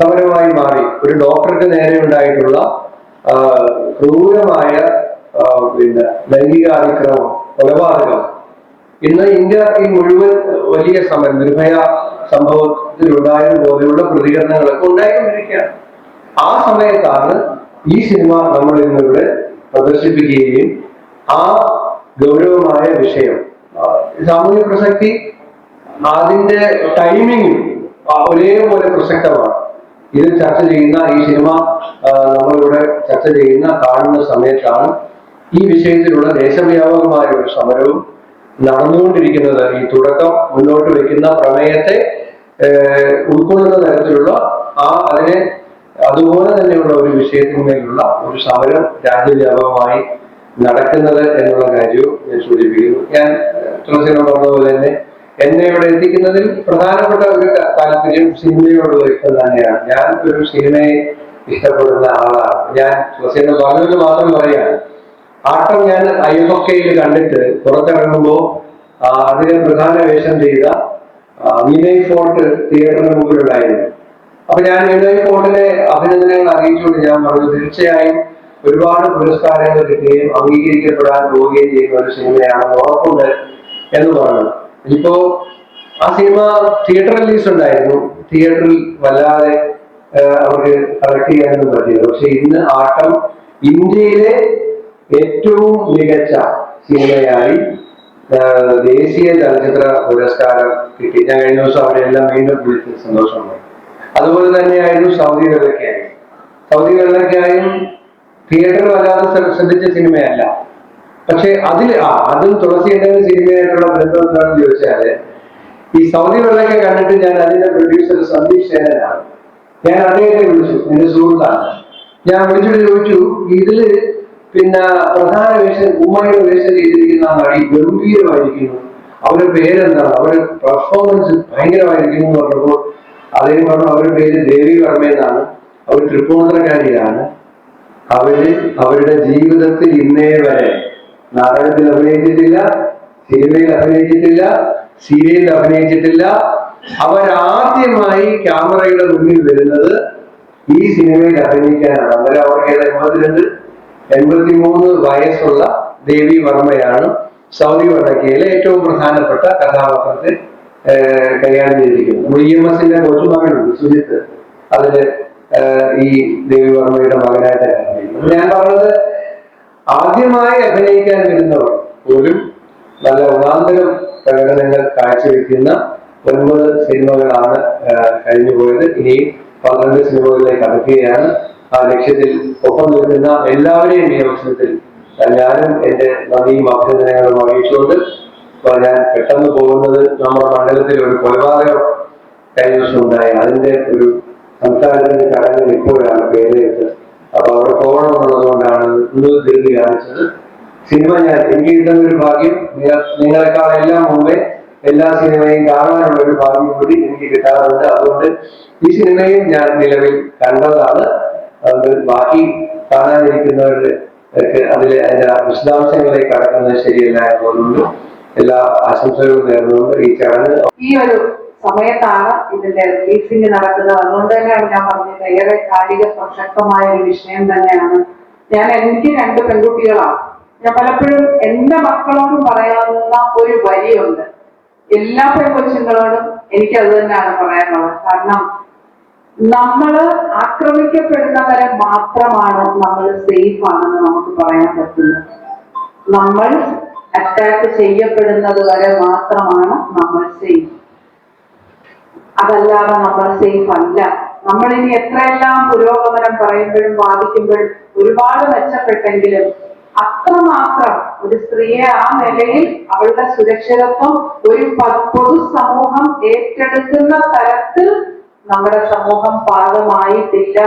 സമരമായി മാറി. ഒരു ഡോക്ടർക്ക് നേരെ ഉണ്ടായിട്ടുള്ള ക്രൂരമായ പിന്നെ ലൈംഗിക അതിക്രമം കൊലപാതകം. ഇന്ന് ഇന്ത്യ മുഴുവൻ വലിയ സമരം നിർഭയ സംഭവത്തിൽ പോലെയുള്ള പ്രതികരണങ്ങളൊക്കെ ഉണ്ടായിക്കൊണ്ടിരിക്കുകയാണ്. ആ സമയത്താണ് ഈ സിനിമ നമ്മൾ ഇന്നിവിടെ പ്രദർശിപ്പിക്കുകയും ആ ഗൗരവമായ വിഷയം സാമൂഹ്യ പ്രസക്തി അതിന്റെ ടൈമിംഗ് ഒരേപോലെ പ്രസക്തമാണ്. ഇത് ചർച്ച ചെയ്യുന്ന ഈ സിനിമ നമ്മളിവിടെ ചർച്ച ചെയ്യുന്ന കാണുന്ന സമയത്താണ് ഈ വിഷയത്തിലുള്ള ദേശവ്യാപകമായ ഒരു സമരവും നടന്നുകൊണ്ടിരിക്കുന്നത്. ഈ തുടക്കം മുന്നോട്ട് വെക്കുന്ന പ്രമേയത്തെ ഉൾക്കൊള്ളുന്ന തരത്തിലുള്ള ആ അതിനെ അതുപോലെ തന്നെയുള്ള ഒരു വിഷയത്തിന്മേലുള്ള ഒരു സമരം രാജ്യവ്യാപകമായി നടക്കുന്നത് എന്നുള്ള കാര്യവും ഞാൻ സൂചിപ്പിക്കുന്നു. ഞാൻ തുളസിനം പറഞ്ഞതുപോലെ തന്നെ എന്നെ ഇവിടെ എത്തിക്കുന്നതിൽ പ്രധാനപ്പെട്ട ഒരു താല്പര്യം സിനിമയോടുള്ള ഇഷ്ടം തന്നെയാണ്. ഞാൻ ഒരു സിനിമയെ ഇഷ്ടപ്പെടുന്ന ആളാണ്. ഞാൻ തുളസിനം പറഞ്ഞത് മാത്രം പറയാണ് ആട്ടം ഞാൻ ഐ എഫ് എഫ് കെയിൽ കണ്ടിട്ട് പുറത്തിറങ്ങുമ്പോൾ അതിനെ പ്രധാന വേഷം ചെയ്ത വിനയ് ഫോർട്ട് തിയേറ്ററിന് മുമ്പിലുണ്ടായിരുന്നു. അപ്പൊ ഞാൻ വിനയ് ഫോർട്ടിലെ അഭിനന്ദനങ്ങൾ അറിയിച്ചുകൊണ്ട് ഞാൻ പറഞ്ഞു തീർച്ചയായും ഒരുപാട് പുരസ്കാരങ്ങൾ കിട്ടുകയും അംഗീകരിക്കപ്പെടാൻ പോവുകയും ചെയ്യുന്ന ഒരു സിനിമയാണ് ഉറപ്പുണ്ട് എന്ന് പറഞ്ഞു. ഇപ്പോ ആ സിനിമ തിയേറ്റർ റിലീസ് ഉണ്ടായിരുന്നു. തിയേറ്ററിൽ വല്ലാതെ അവർക്ക് കളക്ട് ചെയ്യാനൊന്നും പറ്റിയത് പക്ഷെ ഇന്ന് ആട്ടം ഇന്ത്യയിലെ ഏറ്റവും മികച്ച സിനിമയായി ദേശീയ ചലച്ചിത്ര പുരസ്കാരം കിട്ടി. ഞാൻ കഴിഞ്ഞ ദിവസം അവരെല്ലാം വീണ്ടും വിളിച്ച് സന്തോഷമായി അതുപോലെ തന്നെയായിരുന്നു സൗദി വെള്ളക്കായും സൗദി വെള്ളക്കായും തിയേറ്ററിൽ വല്ലാതെ ശ്ര- ശ്രദ്ധിച്ച സിനിമയല്ല. പക്ഷെ അതിൽ ആ അതും തുളസിയുടെ സിനിമയായിട്ടുള്ള ബന്ധം എന്താണെന്ന് ചോദിച്ചാൽ ഈ സൗദി വെള്ളക്കെ കണ്ടിട്ട് ഞാൻ അതിന്റെ പ്രൊഡ്യൂസർ സന്ദീപ് സേനനാണ്. ഞാൻ അദ്ദേഹത്തെ വിളിച്ചു എന്റെ സുഹൃത്താണ്. ഞാൻ വിളിച്ചിട്ട് ചോദിച്ചു ഇതിൽ പിന്നെ പ്രധാന വേഷം ഉമ്മയുടെ വേഷം ചെയ്തിരിക്കുന്ന ആ നടി ഗംഭീരമായിരിക്കുന്നു. അവരുടെ പേരെന്താണ്? അവരുടെ പെർഫോമൻസ് ഭയങ്കരമായിരിക്കുന്നു എന്ന് പറഞ്ഞപ്പോൾ അദ്ദേഹം പറഞ്ഞു അവരുടെ പേര് ദേവി വർമ്മ എന്നാണ്. അവർ തൃപ്പൂണിത്തറക്കാരിയാണ്. അവർ അവരുടെ ജീവിതത്തിൽ ഇന്നേ വരെ നാടകത്തിൽ അഭിനയിച്ചിട്ടില്ല സിനിമയിൽ അഭിനയിച്ചിട്ടില്ല സീരിയലിൽ അഭിനയിച്ചിട്ടില്ല. അവരാദ്യമായി ക്യാമറയുടെ മുന്നിൽ വരുന്നത് ഈ സിനിമയിൽ അഭിനയിക്കാനാണ്. അന്നേരം അവർക്ക് എൺപത്തിരണ്ട്? എൺപത്തി മൂന്ന് വയസ്സുള്ള ദേവി വർമ്മയാണ് സൗദി വടക്കയിലെ ഏറ്റവും പ്രധാനപ്പെട്ട കഥാപാത്രത്തെ കൈകാര്യം ചെയ്തിരിക്കുന്നത്. ഇ എം എസിന്റെ കൊച്ചുമകനുണ്ട് സുജിത്ത്. അതിൽ ഈ ദേവി വർമ്മയുടെ മകനായിട്ട് ഞാൻ പറഞ്ഞത് ആദ്യമായി അഭിനയിക്കാൻ വരുന്നവർ പോലും നല്ല ഒന്നാന്തരം പ്രകടനങ്ങൾ കാഴ്ചവെക്കുന്ന ഒൻപത് സിനിമകളാണ് കഴിഞ്ഞുപോയത്. കഴിഞ്ഞു പോയത് ഇനിയും പന്ത്രണ്ട് സിനിമകളിലേക്ക് അടുക്കുകയാണ്. ആ ലക്ഷ്യത്തിൽ ഒപ്പം നിൽക്കുന്ന എല്ലാവരെയും ഈ അവസരത്തിൽ ഞാനും എന്റെ നന്ദിയും അഭിനന്ദനങ്ങളും അറിയിച്ചുകൊണ്ട് ഞാൻ പെട്ടെന്ന് പോകുന്നത് നമ്മുടെ മണ്ഡലത്തിൽ ഒരു കൊലപാതകം കഴിഞ്ഞ ദിവസം ഉണ്ടായി. അതിന്റെ ഒരു സംസ്ഥാനത്തിന്റെ ചടങ്ങിൽ ഇപ്പോഴാണ് പേരെടുത്ത് അപ്പൊ അവിടെ പോകണം എന്നുള്ളതുകൊണ്ടാണ് ഇന്ന് കാണിച്ചത്. സിനിമ ഞാൻ എനിക്ക് കിട്ടുന്ന ഒരു ഭാഗ്യം നിങ്ങളെക്കാൾ എല്ലാം മുമ്പേ എല്ലാ സിനിമയും കാണാനുള്ള ഒരു ഭാഗ്യം കൂടി എനിക്ക് കിട്ടാറുണ്ട്. അതുകൊണ്ട് ഈ സിനിമയും ഞാൻ നിലവിൽ കണ്ടതാണ്. അതുകൊണ്ട് ബാക്കി കാണാനിരിക്കുന്നവരുടെ അതിലെ അതിന്റെ വിശദാംശങ്ങളിലേക്ക് കടക്കുന്നത് ശരിയല്ല എന്ന് എല്ലാ ആശംസകളും നേർന്നുകൊണ്ട് ഈ ചടങ്ങ് ഈ ഒരു സമയത്താണ് ഇതിന്റെ റിലീസിംഗ് നടക്കുന്നത്. അതുകൊണ്ട് തന്നെയാണ് ഞാൻ പറഞ്ഞത്. ഏറെ കാലിക പ്രസക്തമായ ഒരു വിഷയം തന്നെയാണ്. ഞാൻ എനിക്ക് രണ്ട് പെൺകുട്ടികളാണ്. ഞാൻ പലപ്പോഴും എന്റെ മക്കളോടും പറയാവുന്ന ഒരു വരിയുണ്ട്. എല്ലാ പെൺകൊച്ചുങ്ങളോടും എനിക്ക് അത് തന്നെയാണ് പറയാനുള്ളത്. കാരണം നമ്മൾ ആക്രമിക്കപ്പെടുന്നവരെ മാത്രമാണ് നമ്മൾ സേഫ് ആണെന്ന് നമുക്ക് പറയാൻ പറ്റുന്നത്. നമ്മൾ അറ്റാക്ക് ചെയ്യപ്പെടുന്നത് വരെ മാത്രമാണ് നമ്മൾ സേഫ് അതല്ലാതെ നമ്മൾ സേഫ് അല്ല. നമ്മൾ ഇനി എത്രയെല്ലാം പുരോഗമനം പറയുമ്പോഴും വാദിക്കുമ്പോഴും ഒരുപാട് മെച്ചപ്പെട്ടെങ്കിലും അത്രമാത്രം ഒരു സ്ത്രീയെ ആ നിലയിൽ അവളുടെ സുരക്ഷിതത്വം ഒരു പൊതു പൊതുസമൂഹം ഏറ്റെടുക്കുന്ന തരത്തിൽ നമ്മുടെ സമൂഹം പാകമായിട്ടില്ല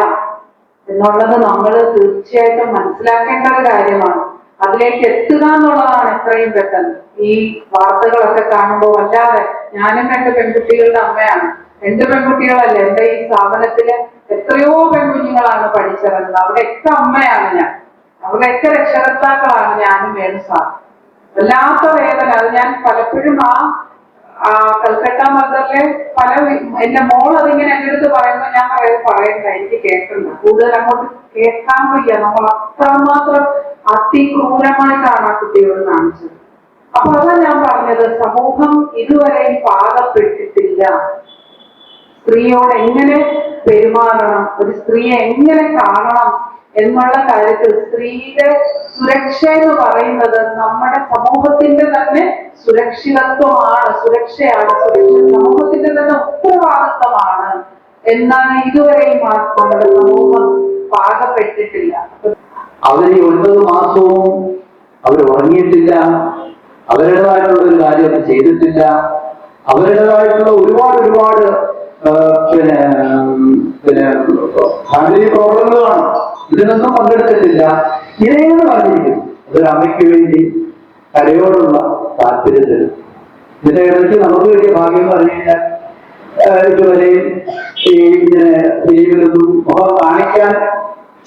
എന്നുള്ളത് നമ്മൾ തീർച്ചയായിട്ടും മനസ്സിലാക്കേണ്ട ഒരു കാര്യമാണ്. അതിലേക്ക് എത്തുക എന്നുള്ളതാണ് എത്രയും പെട്ടെന്ന്. ഈ വാർത്തകളൊക്കെ കാണുമ്പോൾ അല്ലാതെ ഞാനും രണ്ട് പെൺകുട്ടികളുടെ അമ്മയാണ്. രണ്ട് പെൺകുട്ടികളല്ല? എന്റെ ഈ സ്ഥാപനത്തിൽ എത്രയോ പെൺകുഞ്ഞുങ്ങളാണ് പഠിച്ചിറങ്ങുന്നത് എത്ര അമ്മയാണ് ഞാൻ? അവിടെയൊക്കെ രക്ഷകർത്താക്കളാണ് ഞാനും വേണു സാർ വല്ലാത്ത വേദന. അത് ഞാൻ പലപ്പോഴും ആ കൽക്കട്ട മദറിലെ പല എന്റെ മോൾ അതിങ്ങനെ എന്റെ അടുത്ത് പറയുമ്പോ ഞാൻ പറയുന്നത് പറയണ്ട എനിക്ക് കേൾക്കണ്ട കൂടുതൽ അങ്ങോട്ട് കേൾക്കാൻ വയ്യ. നമ്മൾ അത്രമാത്രം അതിക്രൂരമായിട്ടാണ് ആ കുട്ടിയോട് കാണിച്ചത്. അപ്പൊ അതാ ഞാൻ പറഞ്ഞത് സമൂഹം ഇതുവരെയും പാകപ്പെട്ടിട്ടില്ല. സ്ത്രീയോട് എങ്ങനെ പെരുമാറണം? ഒരു സ്ത്രീയെ എങ്ങനെ കാണണം? എന്നുള്ള കാര്യത്തിൽ സ്ത്രീയുടെ സുരക്ഷ എന്ന് പറയുന്നത് നമ്മുടെ സമൂഹത്തിന്റെ തന്നെ സുരക്ഷിതത്വമാണ് സുരക്ഷയാണ് സുരക്ഷ. സമൂഹത്തിന്റെ തന്നെ ഉത്തരവാദിത്വമാണ്. എന്നാണ് ഇതുവരെയും നമ്മുടെ സമൂഹം പാകപ്പെട്ടിട്ടില്ല. അവർ ഒൻപത് മാസവും അവർ ഉറങ്ങിയിട്ടില്ല. അവരുടേതായിട്ടുള്ള ഒരു കാര്യം അവർ ചെയ്തിട്ടില്ല. അവരുടേതായിട്ടുള്ള ഒരുപാട് ഒരുപാട് പിന്നെ പിന്നെ ഫാമിലി പ്രോബ്ലങ്ങളാണ് ഇതിനൊന്നും പങ്കെടുത്തിട്ടില്ല. ഇതേന്ന് പറഞ്ഞിരിക്കുന്നു അതൊരു അമ്മയ്ക്ക് വേണ്ടി കലയോടുള്ള താല്പര്യത്തിൽ ഇതിന്റെ ഇടയ്ക്ക് നമുക്ക് വലിയ ഭാഗ്യം എന്ന് പറഞ്ഞു കഴിഞ്ഞാൽ ഇതുവരെ ഈ ഇങ്ങനെ ഫിലിമിലൊന്നും മുഖം കാണിക്കാൻ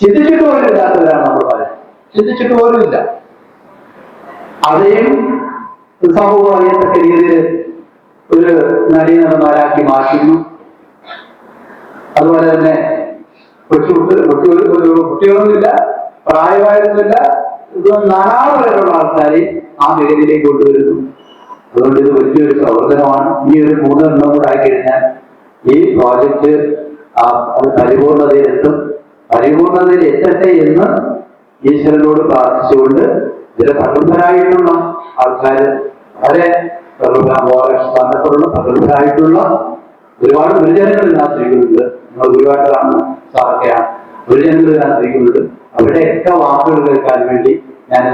ചിന്തിച്ചിട്ട് പോലും ഇല്ലാത്തവരാണ് നമ്മൾ പറയുന്നത് ചിന്തിച്ചിട്ട് പോലും ഇല്ല. അതെയും സമൂഹം അറിയത്തക്ക രീതിയിൽ ഒരു നടീനടന്മാരാക്കി മാറ്റുന്നു. അതുപോലെ തന്നെ കൊച്ചു കുട്ടികളൊന്നുമില്ല പ്രായമായൊന്നുമില്ല ഇത് നാനാപരമുള്ള ആൾക്കാരെ ആ മേഖലയിലേക്ക് കൊണ്ടുവരുന്നു. അതുകൊണ്ട് ഇത് വലിയൊരു പ്രവർത്തനമാണ് ഈ ഒരു മൂന്നെണ്ണം കൂടെ ആയി കഴിഞ്ഞാൽ ഈ പ്രോജക്റ്റ് അത് പരിപൂർണതയിലെത്തും. പരിപൂർണതയിൽ എത്തട്ടെ എന്ന് ഈശ്വരനോട് പ്രാർത്ഥിച്ചുകൊണ്ട് ഇതിലെ പ്രഗത്ഭരായിട്ടുള്ള ആൾക്കാർ വളരെ സ്ഥാനത്തുള്ള പ്രഗത്ഭരായിട്ടുള്ള ഒരുപാട് ഗുരുജനങ്ങൾ സ്ത്രീകളുണ്ട് നമ്മൾ ഗുരുവായിട്ട് കാണുന്ന സാറൊക്കെയാണ് ഇതിനകത്ത് സ്ത്രീകളുണ്ട് അവരുടെയൊക്കെ വാക്കുകൾ കേൾക്കാൻ വേണ്ടി ഞാൻ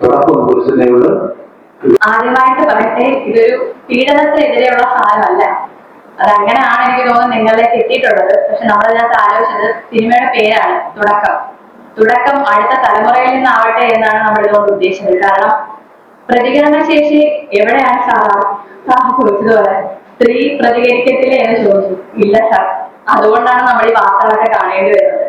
തുടക്കം കുറിച്ചതേ ആദ്യമായിട്ട് പറയട്ടെ ഇതൊരു പീഡനത്തിനെതിരെയുള്ള സാധനമല്ല അത് അങ്ങനെയാണ് എനിക്ക് തോന്നുന്നത് നിങ്ങളിലേക്ക് എത്തിയിട്ടുള്ളത് പക്ഷെ നമ്മളതിനകത്ത് ആലോചിച്ചത് സിനിമയുടെ പേരാണ് തുടക്കം. തുടക്കം അടുത്ത തലമുറയിൽ നിന്നാവട്ടെ എന്നാണ് നമ്മൾ ഇതുകൊണ്ട് ഉദ്ദേശിച്ചത്. കാരണം പ്രതികരണ ശേഷി എവിടെയാണ് സാറാ സാർ ചോദിച്ചതുപോലെ സ്ത്രീ പ്രതികരിക്കത്തില്ലേ എന്ന് ചോദിച്ചു. ഇല്ല സാർ. അതുകൊണ്ടാണ് നമ്മൾ ഈ വാർത്തകളൊക്കെ കാണേണ്ടി വരുന്നത്.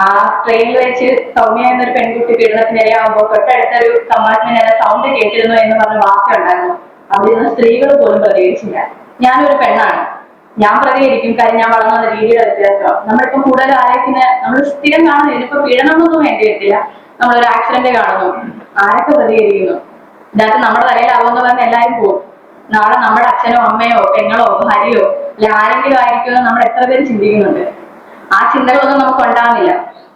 ആ ട്രെയിനിൽ വെച്ച് സൗമ്യ എന്നൊരു പെൺകുട്ടി പീഡനത്തിനിരയാകുമ്പോൾ തൊട്ടടുത്തൊരു കമ്പാർട്ട്മെന്റ് സൗണ്ട് കേട്ടിരുന്നു എന്ന് പറഞ്ഞ വാർത്ത വാക്കുണ്ടായിരുന്നു അവിടെ സ്ത്രീകൾ പോലും പ്രതികരിച്ചില്ല. ഞാനൊരു പെണ്ണാണ്. ഞാൻ പ്രതികരിക്കും. കാര്യം ഞാൻ വളർന്നു വന്ന രീതിയുടെ വ്യത്യാസം. നമ്മളിപ്പം കൂടുതൽ ആലോചിക്കുന്ന നമ്മൾ സ്ഥിരം കാണുന്നു ഇതിപ്പോ പീഡനമൊന്നും വേണ്ടി വരില്ല നമ്മളൊരു ആക്സിഡന്റ് കാണുന്നു. ആരൊക്കെ പ്രതികരിക്കുന്നു? ഇതിനകത്ത് നമ്മുടെ തലയിലാവുമെന്ന് പറഞ്ഞ് എല്ലാവരും പോകും. നാളെ നമ്മുടെ അച്ഛനോ അമ്മയോ പെങ്ങളോ ഭാര്യയോ ആരെങ്കിലും ആയിരിക്കുമെന്ന് നമ്മൾ എത്ര പേര് ചിന്തിക്കുന്നുണ്ട്? ആ ചിന്തകളൊന്നും നമുക്ക് ഉണ്ടാവുന്നില്ല.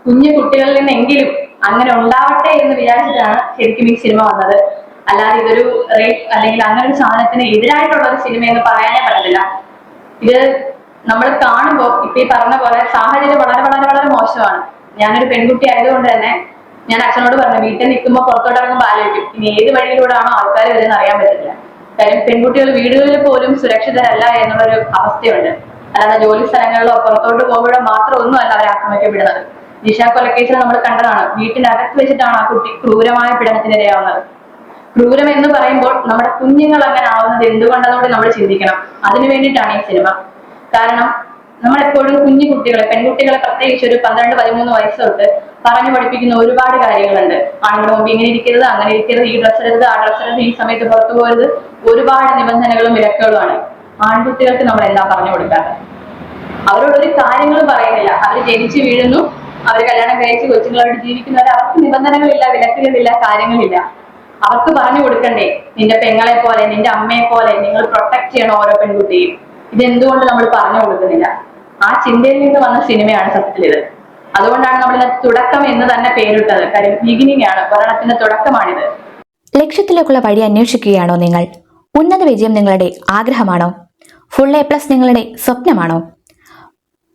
കുഞ്ഞു കുട്ടികളിൽ നിന്നെങ്കിലും അങ്ങനെ ഉണ്ടാവട്ടെ എന്ന് വിചാരിച്ചിട്ടാണ് ശരിക്കും ഈ സിനിമ വന്നത്. അല്ലാതെ ഇതൊരു റേപ്പ് അല്ലെങ്കിൽ അങ്ങനെ ഒരു സാധനത്തിന് എതിരായിട്ടുള്ള ഒരു സിനിമ എന്ന് പറയാനേ പറ്റത്തില്ല. ഇത് നമ്മൾ കാണുമ്പോൾ ഇപ്പൊ ഈ പറഞ്ഞ പോലെ സാഹചര്യം വളരെ വളരെ വളരെ മോശമാണ്. ഞാനൊരു പെൺകുട്ടി ആയതുകൊണ്ട് തന്നെ ഞാൻ അച്ഛനോട് പറഞ്ഞു വീട്ടിൽ നിൽക്കുമ്പോൾ പുറത്തോട്ട് ഇറങ്ങുമ്പോൾ ആലോചിക്കും. ഇനി ഏത് വഴിയിലൂടെ ആണോ ആൾക്കാർ വരുന്നത് അറിയാൻ പറ്റില്ല കാര്യം പെൺകുട്ടികൾ വീടുകളിൽ പോലും സുരക്ഷിതരല്ല എന്നുള്ളൊരു അവസ്ഥയുണ്ട്. അല്ലാതെ ജോലി സ്ഥലങ്ങളിലോ പുറത്തോട്ട് പോകുമ്പോഴോ മാത്രം ഒന്നും അല്ല അവരെ ആക്രമിക്കപ്പെടുന്നത്. ദിശ കൊലക്കേസിൽ നമ്മൾ കണ്ടതാണ്. വീട്ടിനകത്ത് വെച്ചിട്ടാണ് ആ കുട്ടി ക്രൂരമായ പീഡനത്തിനിരയാവുന്നത് ക്രൂരം എന്ന് പറയുമ്പോൾ നമ്മുടെ കുഞ്ഞുങ്ങൾ അങ്ങനെ ആവുന്നത് എന്തുകൊണ്ടെന്നുകൂടി നമ്മൾ ചിന്തിക്കണം. അതിനു വേണ്ടിയിട്ടാണ് ഈ സിനിമ. കാരണം നമ്മളെപ്പോഴും കുഞ്ഞു കുട്ടികളെ പെൺകുട്ടികളെ പ്രത്യേകിച്ച് ഒരു പന്ത്രണ്ട് പതിമൂന്ന് വയസ്സ് തൊട്ട് പറഞ്ഞു പഠിപ്പിക്കുന്ന ഒരുപാട് കാര്യങ്ങളുണ്ട്. ആണുങ്ങളുടെ മുമ്പ് ഇങ്ങനെ ഇരിക്കരുത് അങ്ങനെ ഇരിക്കരുത് ഈ ഡ്രസ്സ് എടുത്ത് ആ ഡ്രസ്സ് എടുത്ത് ഈ സമയത്ത് പുറത്തു പോകരുത് ഒരുപാട് നിബന്ധനകളും വിലക്കുകളുമാണ്. ആൺകുട്ടികൾക്ക് നമ്മൾ എന്താ പറഞ്ഞു കൊടുക്കാറ്. അവരോട് ഒരു കാര്യങ്ങളും പറയുന്നില്ല. അവർ ജനിച്ചു വീഴുന്നു അവർ കല്യാണം കഴിച്ച് കൊച്ചുങ്ങളോട് ജീവിക്കുന്നവർ അവർക്ക് നിബന്ധനകളില്ല വിലക്കുകളില്ല കാര്യങ്ങളില്ല. അവർക്ക് പറഞ്ഞു കൊടുക്കണ്ടേ നിന്റെ പെങ്ങളെ പോലെ നിന്റെ അമ്മയെ പോലെ നിങ്ങൾ പ്രൊട്ടക്ട് ചെയ്യണം ഓരോ പെൺകുട്ടിയും ഇതെന്തുകൊണ്ട് നമ്മൾ പറഞ്ഞു കൊടുക്കുന്നില്ല? ആ ചിന്തയിൽ നിന്ന് വന്ന സിനിമയാണ് സത്യത്തിൽ ഇത് അതുകൊണ്ടാണ് നമ്മൾ ഇതിന് തുടക്കം എന്ന് തന്നെ പേരിട്ടത്. കാര്യം ബിഗിനിങ് ആണ്. ഭരണത്തിന്റെ തുടക്കമാണിത്. ലക്ഷ്യത്തിലേക്കുള്ള വഴി അന്വേഷിക്കുകയാണോ നിങ്ങൾ? ഉന്നത വിജയം നിങ്ങളുടെ ആഗ്രഹമാണോ? ഫുൾ എ പ്ലസ് നിങ്ങളുടെ സ്വപ്നമാണോ?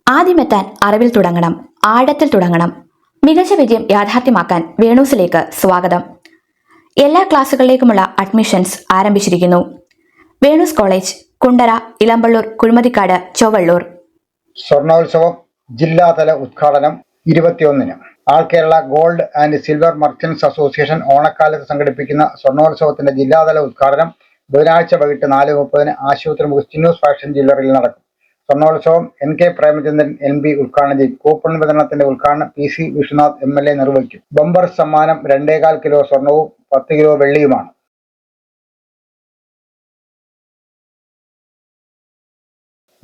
ആദ്യമെത്താൻ അറിവിൽ തുടങ്ങണം ആഴത്തിൽ തുടങ്ങണം. മികച്ച വിജയം യാഥാർത്ഥ്യമാക്കാൻ വേണൂസിലേക്ക് സ്വാഗതം. എല്ലാ ക്ലാസ്സുകളിലേക്കുമുള്ള അഡ്മിഷൻസ് ആരംഭിച്ചിരിക്കുന്നു. വേണൂസ് കോളേജ് കുണ്ടറ ഇളമ്പള്ളൂർ കുഴിമതിക്കാട് ചൊവ്വള്ളൂർ. സ്വർണോത്സവം ജില്ലാതല ഉദ്ഘാടനം. ഇരുപത്തിയൊന്നിന്. All Kerala gold and silver merchants association ഓണക്കാലത്ത് സംഘടിപ്പിക്കുന്ന സ്വർണോത്സവത്തിന്റെ ജില്ലാതല ഉദ്ഘാടനം ബുധനാഴ്ച വൈകിട്ട് നാല് മുപ്പതിന് ആശുപത്രി മുഖ്യൂസ് ഫാഷൻ ജ്വല്ലറിയിൽ നടക്കും. സ്വർണോത്സവം N K Premachandran M P ഉദ്ഘാടനം ചെയ്യും. കൂപ്പൺ വിതരണത്തിന്റെ ഉദ്ഘാടനം P C Vishwanath M L A നിർവഹിക്കും. ബമ്പർ സമ്മാനം രണ്ടേകാൽ കിലോ സ്വർണവും പത്ത് കിലോ വെള്ളിയുമാണ്.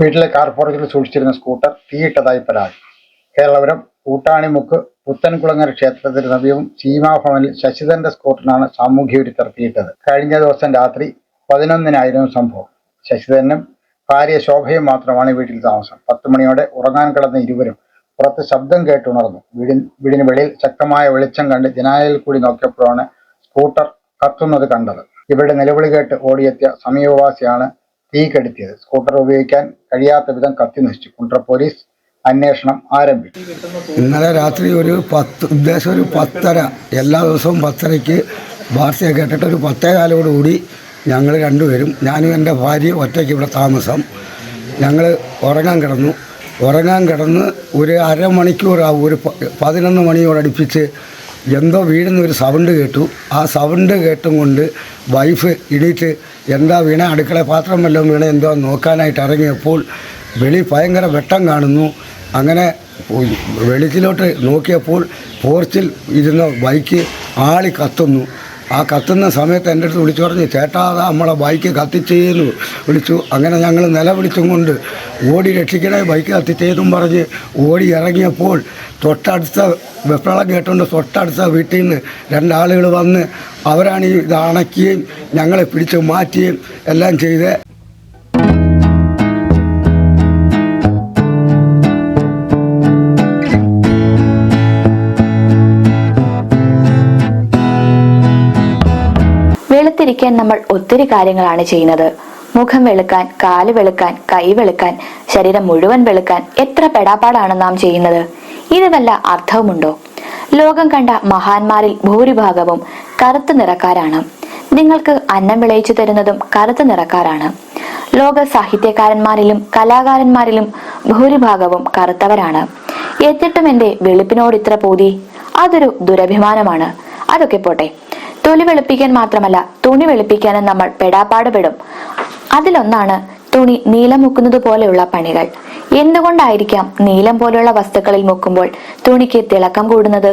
വീട്ടിലെ കാർ കാർപോറേറ്റിൽ സൂക്ഷിച്ചിരുന്ന സ്കൂട്ടർ തീയിട്ടതായി പരാതി. കേരളപുരം കൂട്ടാണിമുക്ക് പുത്തൻകുളങ്ങര ക്ഷേത്രത്തിന് സമീപം സീമാഭവനിൽ ശശിധരന്റെ സ്കൂട്ടറിനാണ് സാമൂഹ്യ ഉരുത്തിറക്കിയിട്ടത് കഴിഞ്ഞ ദിവസം രാത്രി പതിനൊന്നിനായിരുന്നു സംഭവം. ശശിധരനും ഭാര്യ ശോഭയും മാത്രമാണ് വീട്ടിൽ താമസം. പത്ത് മണിയോടെ ഉറങ്ങാൻ കിടന്ന ഇരുവരും പുറത്ത് ശബ്ദം കേട്ടുണർന്നു. വീടി വീടിന് വെളിയിൽ ശക്തമായ വെളിച്ചം കണ്ട് ജനാലയിൽ കൂടി നോക്കിയപ്പോഴാണ് സ്കൂട്ടർ കത്തുന്നത് കണ്ടത്. ഇവരുടെ നിലവിളി കേട്ട് ഓടിയെത്തിയ സമീപവാസിയാണ് തീ കെടുത്തിയത്. സ്കൂട്ടർ ഉപയോഗിക്കാൻ കഴിയാത്ത വിധം കത്തി നശിച്ചു. കുണ്ട്ര പോലീസ് അന്വേഷണം ആരംഭിച്ചു. ഇന്നലെ രാത്രി ഒരു പത്ത് ഉദ്ദേശം ഒരു പത്തര എല്ലാ ദിവസവും പത്തരയ്ക്ക് വാർത്തയെ കേട്ടിട്ട് ഒരു പത്തേ കാലോടുകൂടി ഞങ്ങൾ രണ്ടുപേരും ഞാനും എന്റെ ഭാര്യ ഒറ്റയ്ക്ക് ഇവിടെ താമസം. ഞങ്ങൾ ഉറങ്ങാൻ കിടന്നു. ഉറങ്ങാൻ കിടന്ന് ഒരു അരമണിക്കൂറാവും ഒരു പതിനൊന്ന് മണിയോടടുപ്പിച്ച് എന്തോ വീഴുന്ന ഒരു സൗണ്ട് കേട്ടു. ആ സൗണ്ട് കേട്ടും കൊണ്ട് വൈഫ് ഇടിയിട്ട് എന്താ വീണ അടുക്കള പാത്രം വല്ലതും വീണ എന്തോ നോക്കാനായിട്ട് ഇറങ്ങിയപ്പോൾ വെളി ഭയങ്കര വെട്ടം കാണുന്നു. അങ്ങനെ വെളിച്ചിലോട്ട് നോക്കിയപ്പോൾ പോർച്ചിൽ ഇരുന്ന ബൈക്ക് ആളി കത്തുന്നു. ആ കത്തുന്ന സമയത്ത് എന്റെ അടുത്ത് വിളിച്ചു പറഞ്ഞു ചേട്ടാ അതാ നമ്മളെ ബൈക്ക് കത്തിച്ചെയ്യുന്നു വിളിച്ചു. അങ്ങനെ ഞങ്ങൾ നിലവിളിച്ചും കൊണ്ട് ഓടി രക്ഷിക്കണേ ബൈക്ക് കത്തിച്ചേന്നും പറഞ്ഞ് ഓടി ഇറങ്ങിയപ്പോൾ തൊട്ടടുത്ത വെപ്രളം കേട്ടുകൊണ്ട് തൊട്ടടുത്ത വീട്ടിൽ നിന്ന് രണ്ടാളുകൾ വന്ന് അവരാണ് ഈ ഇത് അണയ്ക്കുകയും ഞങ്ങളെ പിടിച്ച് മാറ്റുകയും എല്ലാം ചെയ്ത്. വെളുത്തിരിക്കാൻ നമ്മൾ ഒത്തിരി കാര്യങ്ങളാണ് ചെയ്യുന്നത്. മുഖം വെളുക്കാൻ കാൽ വെളുക്കാൻ കൈ വെളുക്കാൻ ശരീരം മുഴുവൻ വെളുക്കാൻ എത്ര പെടാപ്പാടാണ് നാം ചെയ്യുന്നത്? ഇത് വല്ല അർത്ഥവുമുണ്ടോ? ലോകം കണ്ട മഹാന്മാരിൽ ഭൂരിഭാഗവും കറുത്ത നിറക്കാരാണ്. നിങ്ങൾക്ക് അന്നം വിളയിച്ചു തരുന്നതും കറുത്ത നിറക്കാരാണ്. ലോക സാഹിത്യകാരന്മാരിലും കലാകാരന്മാരിലും ഭൂരിഭാഗവും കറുത്തവരാണ്. എന്നിട്ടും എന്റെ വെളുപ്പിനോട് ഇത്ര പോതി? അതൊരു ദുരഭിമാനമാണ്. അതൊക്കെ പോട്ടെ. തൊലി വെളുപ്പിക്കാൻ മാത്രമല്ല തുണി വെളുപ്പിക്കാനും നമ്മൾ പെടാപ്പാട് പെടും അതിലൊന്നാണ് തുണി നീലം മുക്കുന്നത് പോലെയുള്ള പണികൾ. എന്തുകൊണ്ടായിരിക്കാം നീലം പോലെയുള്ള വസ്തുക്കളിൽ മുക്കുമ്പോൾ തുണിക്ക് തിളക്കം കൂടുന്നത്?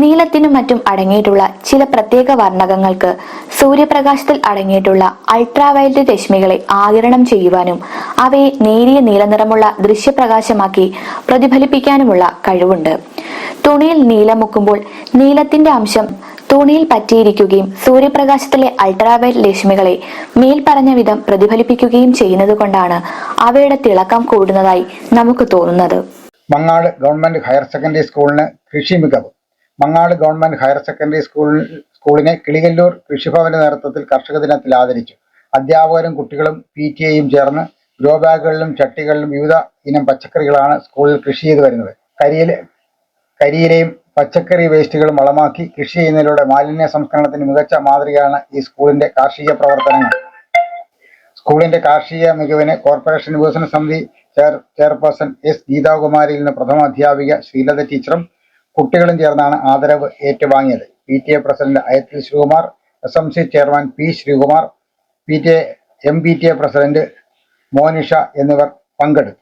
നീലത്തിനും മറ്റും അടങ്ങിയിട്ടുള്ള ചില പ്രത്യേക വർണകങ്ങൾക്ക് സൂര്യപ്രകാശത്തിൽ അടങ്ങിയിട്ടുള്ള അൾട്രാവയലറ്റ് രശ്മികളെ ആകിരണം ചെയ്യുവാനും അവയെ നേരിയ നീലനിറമുള്ള ദൃശ്യപ്രകാശമാക്കി പ്രതിഫലിപ്പിക്കാനുമുള്ള കഴിവുണ്ട്. തുണിയിൽ നീലം മുക്കുമ്പോൾ നീലത്തിന്റെ അംശം തുണിയിൽ പറ്റിയിരിക്കുകയും സൂര്യപ്രകാശത്തിലെ അൾട്രാവയറ്റ് രശ്മികളെ മേൽപ്പറഞ്ഞ വിധം പ്രതിഫലിപ്പിക്കുകയും ചെയ്യുന്നത് കൊണ്ടാണ് അവയുടെ തിളക്കം കൂടുന്നതായി നമുക്ക് തോന്നുന്നത്. മങ്ങാട് ഗവൺമെന്റ് ഹയർ സെക്കൻഡറി സ്കൂളിന് കൃഷി മികവ്. Mangad government higher secondary school സ്കൂളിനെ കിളികല്ലൂർ കൃഷിഭവന്റെ നേതൃത്വത്തിൽ കർഷക ദിനത്തിൽ ആദരിച്ചു. അധ്യാപകരും കുട്ടികളും പി ടി എയും ചേർന്ന് ഗ്രോ ബാഗുകളിലും ചട്ടികളിലും വിവിധ ഇനം പച്ചക്കറികളാണ് സ്കൂളിൽ കൃഷി ചെയ്തു വരുന്നത്. കരിയില കരിയിലയും പച്ചക്കറി വേസ്റ്റുകളും വളമാക്കി കൃഷി ചെയ്യുന്നതിലൂടെ മാലിന്യ സംസ്കരണത്തിന് മികച്ച മാതൃകയാണ് ഈ സ്കൂളിന്റെ കാർഷിക പ്രവർത്തനങ്ങൾ. സ്കൂളിന്റെ കാർഷിക മികവിന് കോർപ്പറേഷൻ വികസന സമിതി ചെയർ ചെയർപേഴ്സൺ എസ് ഗീതാകുമാരിയിൽ നിന്ന് പ്രഥമ അധ്യാപിക ശ്രീലത ടീച്ചറും കുട്ടികളും ചേർന്നാണ് ആദരവ് ഏറ്റുവാങ്ങിയത്. P T A president Ayathil Sreekumar S M C chairman P Sreekumar P T A M P T A president Monisha എന്നിവർ പങ്കെടുത്തു.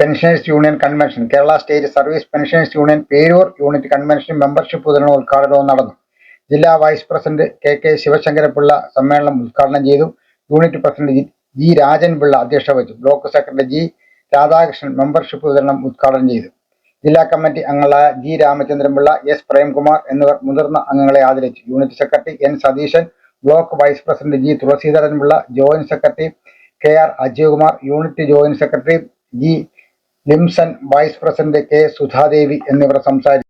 Pensioners union convention. Kerala state service pensioners union Peroor unit convention membership വിതരണ ഉദ്ഘാടനവും നടന്നു. ജില്ലാ vice president K K Sivasankarapillai സമ്മേളനം ഉദ്ഘാടനം ചെയ്തു. Unit president G Rajanpillai അധ്യക്ഷത വഹിച്ചു. Block secretary G Radhakrishnan membership വിതരണം ഉദ്ഘാടനം ചെയ്തു. ജില്ലാ കമ്മിറ്റി അംഗങ്ങളായ ജി രാമചന്ദ്രൻപിള്ള എസ് പ്രേംകുമാർ എന്നിവർ മുതിർന്ന അംഗങ്ങളെ ആദരിച്ചു. Unit secretary N Satheesan block vice president G Thulaseedharanpillai joint secretary K R Ajayakumar unit joint secretary G. Limson vice president K. Sudhadevi എന്നിവർ സംസാരിച്ചു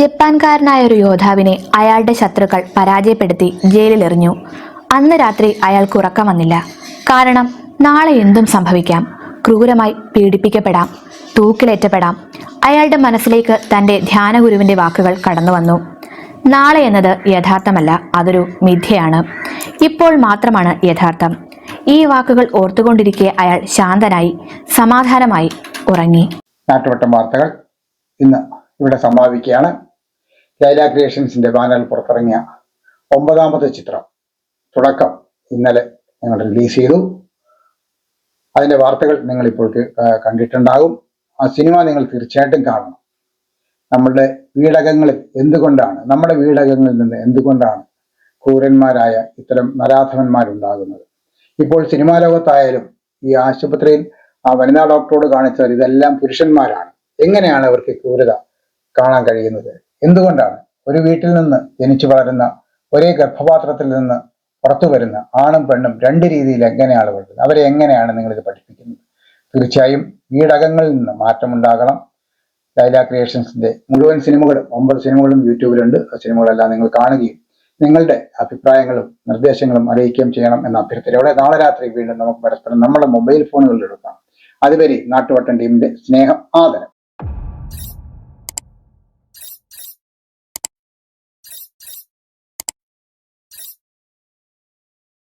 ജപ്പാൻകാരനായ ഒരു യോദ്ധാവിനെ അയാളുടെ ശത്രുക്കൾ പരാജയപ്പെടുത്തി ജയിലിലെറിഞ്ഞു. അന്ന് രാത്രി അയാൾക്ക് ഉറക്കം വന്നില്ല. കാരണം നാളെ എന്തും സംഭവിക്കാം. ക്രൂരമായി പീഡിപ്പിക്കപ്പെടാം. തൂക്കിലേറ്റപ്പെടാം. അയാളുടെ മനസ്സിലേക്ക് തന്റെ ധ്യാനഗുരുവിന്റെ വാക്കുകൾ കടന്നു വന്നു. നാളെ എന്നത് യഥാർത്ഥമല്ല അതൊരു മിഥ്യയാണ്. ഇപ്പോൾ മാത്രമാണ് യഥാർത്ഥം. ഈ വാക്കുകൾ ഓർത്തുകൊണ്ടിരിക്കെ അയാൾ ശാന്തനായി സമാധാനമായി ഉറങ്ങി. നാട്ടുവട്ടം വാർത്തകൾ. ഇന്ന് ഇവിടെ സമാപിക്കുകയാണ്. ലൈല ക്രിയേഷൻസിന്റെ ബാനറിൽ പുറത്തിറങ്ങിയ ഒമ്പതാമത്തെ ചിത്രം. തുടക്കം ഇന്നലെ ഞങ്ങൾ റിലീസ് ചെയ്തു. അതിന്റെ വാർത്തകൾ നിങ്ങൾ ഇപ്പോൾ കണ്ടിട്ടുണ്ടാകും. ആ സിനിമ നിങ്ങൾ തീർച്ചയായിട്ടും കാണണം. നമ്മളുടെ വീടകങ്ങളിൽ എന്തുകൊണ്ടാണ് നമ്മുടെ വീടകങ്ങളിൽ നിന്ന് എന്തുകൊണ്ടാണ് ക്രൂരന്മാരായ ഇത്തരം നരാധവന്മാരുണ്ടാകുന്നത് ഇപ്പോൾ സിനിമാ ലോകത്തായാലും ഈ ആശുപത്രിയിൽ ആ വനിതാ ഡോക്ടറോട് കാണിച്ചാൽ ഇതെല്ലാം പുരുഷന്മാരാണ്. എങ്ങനെയാണ് അവർക്ക് ക്രൂരത കാണാൻ കഴിയുന്നത്? എന്തുകൊണ്ടാണ്? ഒരു വീട്ടിൽ നിന്ന് ജനിച്ചു വളരുന്ന ഒരേ ഗർഭപാത്രത്തിൽ നിന്ന് പുറത്തു വരുന്ന ആണും പെണ്ണും രണ്ട് രീതിയിൽ എങ്ങനെയാണ് വളരുന്നത്? അവരെ എങ്ങനെയാണ് നിങ്ങളിത് പഠിപ്പിക്കുന്നത്? തീർച്ചയായും വീടകങ്ങളിൽ നിന്ന് മാറ്റമുണ്ടാകണം. ലൈല ക്രിയേഷൻസിന്റെ മുഴുവൻ സിനിമകളും ഒമ്പത് സിനിമകളും യൂട്യൂബിലുണ്ട്. ആ സിനിമകളെല്ലാം നിങ്ങൾ കാണുകയും നിങ്ങളുടെ അഭിപ്രായങ്ങളും നിർദ്ദേശങ്ങളും അറിയിക്കുകയും ചെയ്യണം എന്ന അഭ്യർത്ഥനയോടെ നാളെ രാത്രി വീണ്ടും നമുക്ക് പരസ്പരം നമ്മുടെ മൊബൈൽ ഫോണുകളിൽ എടുക്കാം. അതുവരെ നാട്ടുവട്ടം ടീമിന്റെ സ്നേഹം ആദരം.